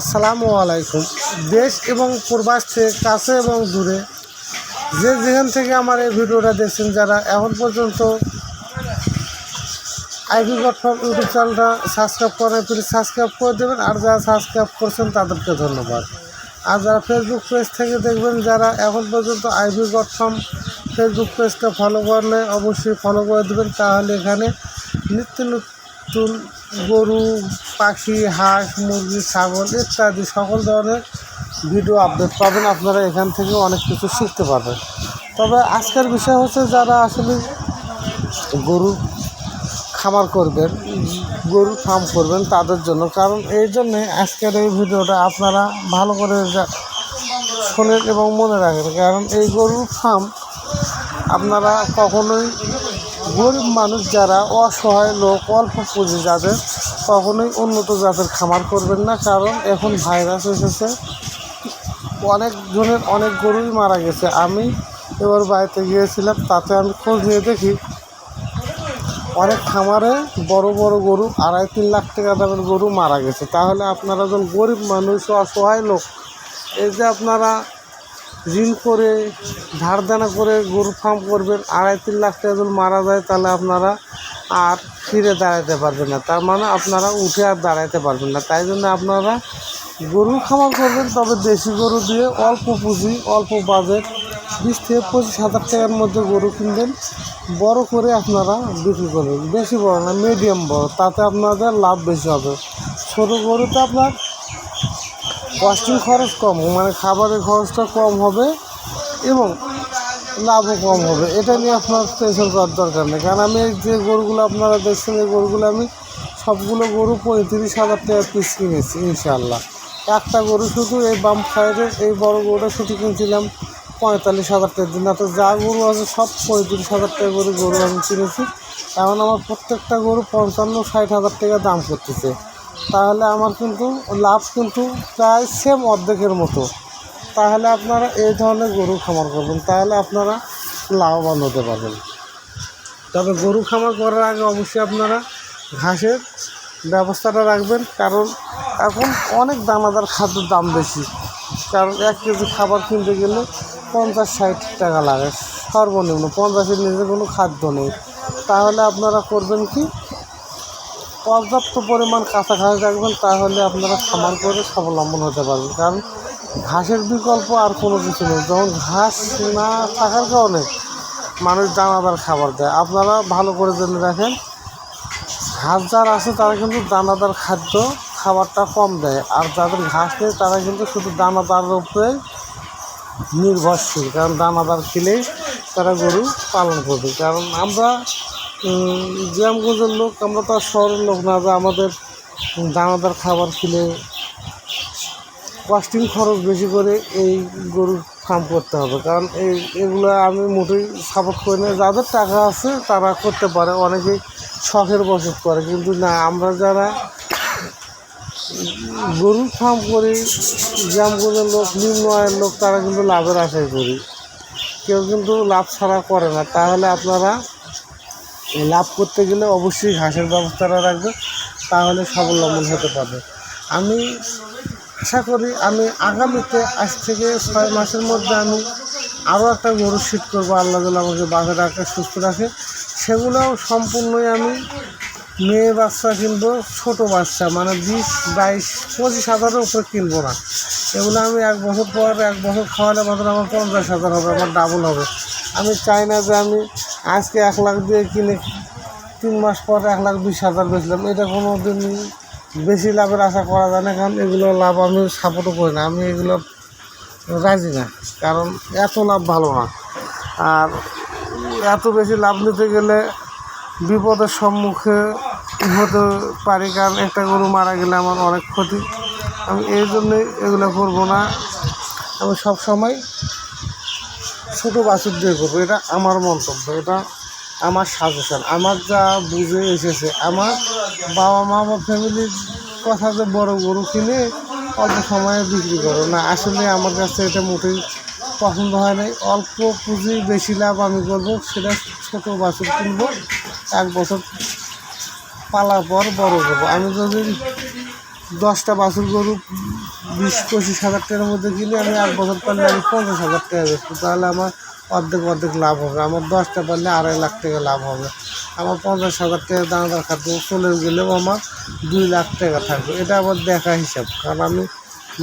আসসালামু আলাইকুম। দেশ এবং প্রবাস থেকে কাছে এবং দূরে, যে যেখান থেকে আমার এই ভিডিওটা দেখছেন যারা এখন পর্যন্ত আইভি গটফার্ম ইউটিউব চ্যানেলটা সাবস্ক্রাইব করেন প্লিজ সাবস্ক্রাইব করে দেবেন। আর যারা সাবস্ক্রাইব করছেন, তাদেরকে ধন্যবাদ। আর যারা ফেসবুক পেজ থেকে দেখবেন, যারা এখন পর্যন্ত আইভি গটফার্ম ফেসবুক পেজটা ফলো করলে অবশ্যই ফলো করে দেবেন। তাহলে এখানে নিত্য নতুন গরু, পাখি, হাঁস, মুরগি, ছাগল ইত্যাদি সকল ধরনের ভিডিও আপডেট পাবেন। আপনারা এখান থেকে অনেক কিছু শিখতে পারবেন। তবে আজকের বিষয় হচ্ছে যারা আসলে গরু খামার করবেন, গরু ফার্ম করবেন তাদের জন্য। কারণ এই জন্যে আজকের এই ভিডিওটা আপনারা ভালো করে শোনেন এবং মনে রাখেন। কারণ এই গরুর ফার্ম আপনারা কখনোই গরিব মানুষ যারা অসহায় লোক, অল্প পুঁজি যাদের, কখনোই উন্নত জাতের খামার করবেন না, কারণ এখন ভাইরাস এসেছে। অনেক জনের অনেক গরুই মারা গেছে। আমি এবার বাড়িতে গিয়েছিলাম, তাতে আমি খোঁজ নিয়ে দেখি, অনেক খামারে বড় বড় গরু, আড়াই তিন লাখ টাকা দামের গরু মারা গেছে। তাহলে আপনারা যখন গরিব মানুষ, অসহায় লোক, এই যে আপনারা ঋণ করে ধার দেনা করে গরু ফার্ম করবেন, আড়াই তিন লাখ টাকা যদি মারা যায় তাহলে আপনারা আর ফিরে দাঁড়াতে পারবেন না। তার মানে আপনারা উঠে আর দাঁড়াতে পারবেন না। তাই জন্য আপনারা গরু খামার করবেন, তবে দেশি গরু দিয়ে অল্প পুঁজি, অল্প বাজেট বিশ থেকে পঁচিশ হাজার টাকার মধ্যে গরু কিনবেন। বড় করে আপনারা বিক্রি করবেন। বেশি বড় না মিডিয়াম বড়। তাতে আপনাদের লাভ বেশি হবে। ছোটো গরুতে আপনার কস্টিং খরচ কম মানে খাবারের খরচটা কম হবে এবং লাভও কম হবে। এটা নিয়ে আপনার টেনশন করার দরকার নেই। কারণ আমি যে গরুগুলো আপনারা দেখছেন, এই গরুগুলো আমি সবগুলো গরু পঁয়ত্রিশ হাজার টাকা পিস কিনেছি ইনশাল্লাহ একটা গরু শুধু এই বাম সাইডে এই বড় গরুটা শুধু কিনছিলাম পঁয়তাল্লিশ হাজার টাকা দিন তো যা গরু আছে সব পঁয়ত্রিশ হাজার টাকা করে গরু আমি কিনেছি। এখন আমার প্রত্যেকটা গরু পঞ্চান্ন, ষাট হাজার টাকা দাম করতেছে। তাহলে আমার কিন্তু লাভ কিন্তু প্রায় সেম অর্ধেকের মতো। তাহলে আপনারা এই ধরনের গরু খামার করবেন, তাহলে আপনারা লাভবান হতে পারবেন। তবে গরু খামার করার আগে অবশ্যই আপনারা ঘাসের ব্যবস্থাটা রাখবেন, কারণ এখন অনেক দানাদার খাদ্যের দাম বেশি। কারণ এক কেজি খাবার কিনতে গেলে পঞ্চাশ ষাট টাকা লাগে, সর্বনিম্ন। পঞ্চাশের নিচে কোনো খাদ্য নেই। তাহলে আপনারা করবেন কি? পর্যাপ্ত পরিমাণ কাঁচা ঘাস রাখবেন, তাহলে আপনারা খামার করে স্বাবলম্বন হতে পারবেন। কারণ ঘাসের বিকল্প আর কোনো কিছু নেই। যখন ঘাস না থাকার কারণে মানুষ দানাদার খাবার দেয়। আপনারা ভালো করে জেনে রাখেন, ঘাস যার আছে তারা কিন্তু দানাদার খাদ্য খাবারটা কম দেয়। আর যাদের ঘাস নেই, তারা কিন্তু শুধু দানাদারের উপরে নির্ভরশীল। কারণ দানাদার খেলেই তারা গরু পালন করবে। কারণ আমরা গ্রামগঞ্জের লোক, আমরা তো আর শহরের লোক না, যে আমাদের দানাদার খাবার খেলে কস্টিং খরচ বেশি করে এই গরুর ফার্ম করতে হবে। কারণ এই, এগুলো আমি মোটেই সাপোর্ট করি না। যাদের টাকা আছে, তারা করতে পারে। অনেকেই শখের বসত করে। কিন্তু না, আমরা যারা গরুর ফার্ম করি, গ্রামগঞ্জের লোক নিম্ন আয়ের লোক, তারা কিন্তু লাভের আশাই করি। কেউ কিন্তু লাভ ছাড়া করে না। তাহলে আপনারা লাভ করতে গেলে অবশ্যই ঘাসের ব্যবস্থাটা রাখবে, তাহলে স্বাবলম্বন হতে পারবে। আমি আশা করি আমি আগামীতে আজ থেকে ছয় মাসের মধ্যে আমি আরও একটা গরু শীত করব, আল্লাহ আমাকে বাঘে রাখে, সুস্থ রাখে। সেগুলোও সম্পূর্ণই আমি মেয়ে বাচ্চা কিনবো, ছোটো বাচ্চা মানে বিশ, বাইশ, পঁচিশ হাজারের উপরে কিনবো না। এগুলো আমি এক বছর পর, এক বছর খাওয়ালে মাত্র আমার পঞ্চাশ হাজার হবে, আমার ডাবল হবে। আমি চাই না যে আমি আজকে এক লাখ দিয়ে কিনে তিন মাস পর এক লাখ বিশ হাজার বেচলাম। এটা কোনো দিন বেশি লাভের আশা করা যায় না, কারণ এগুলো লাভ আমি সাপোর্টও করি না। আমি এগুলো রাজি না, কারণ এত লাভ ভালো না। আর এত বেশি লাভ নিতে গেলে বিপদের সম্মুখে হতে পারি, কারণ একটা গরু মারা গেলে আমার অনেক ক্ষতি। আমি এই জন্যই এগুলো করব না। আমি সব সময় ছোটো বাছুর দিয়ে করব, এটা আমার মন্তব্য, এটা আমার সাজেশন আমার যা বুঝে এসেছে, আমার বাবা মা বা ফ্যামিলির কথা যে বড় গরু কিনে অল্প সময়ে বিক্রি করো। না, আসলে আমার কাছে এটা মোটেই পছন্দ হয় নাই। অল্প পুঁজি বেশি লাভ আমি করব, সেটা ছোটো বাছুর কিনবো, এক বছর পালার পর বড় করব। আমি যদি দশটা বাছুর গরু বিশ পঁচিশ হাজার টাকার মধ্যে কিনে আমি এক বছর পারলে আমি পঞ্চাশ হাজার টাকা বেচবো। তাহলে আমার অর্ধেক অর্ধেক লাভ হবে। আমার দশটা পারলে আড়াই লাখ টাকা লাভ হবে। আমার পঞ্চাশ হাজার টাকা দানাদার খাদ্য চলে গেলেও আমার দুই লাখ টাকা থাকবে। এটা আবার দেখা হিসাব। কারণ আমি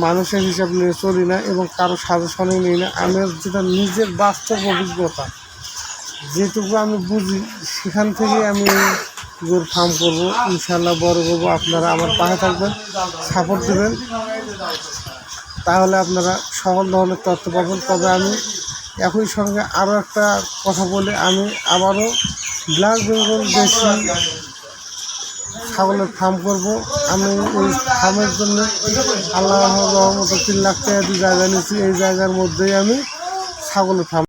মানুষের হিসাব নিয়ে চলি না এবং কারও সাজেশনে নিই না। আমি যেটা নিজের বাস্তব অভিজ্ঞতা, যেটুকু আমি বুঝি, সেখান থেকে আমি গরুর ফার্ম করব। ইনশাল্লাহ বড় করব আপনারা আমার পাশে থাকবেন সাপোর্ট দেবেন। তাহলে আপনারা সকল ধরনের তথ্য পাবেন। তবে আমি একই সঙ্গে আরও একটা কথা বলে, আমি আবারও ব্ল্যাক বেঙ্গল দেশি ছাগলের ফার্ম করব। আমি ওই ফার্মের জন্য আল্লাহ রহমতে তিন লাখ টাকা জায়গা নিয়েছি। এই জায়গার মধ্যেই আমি ছাগলের ফার্ম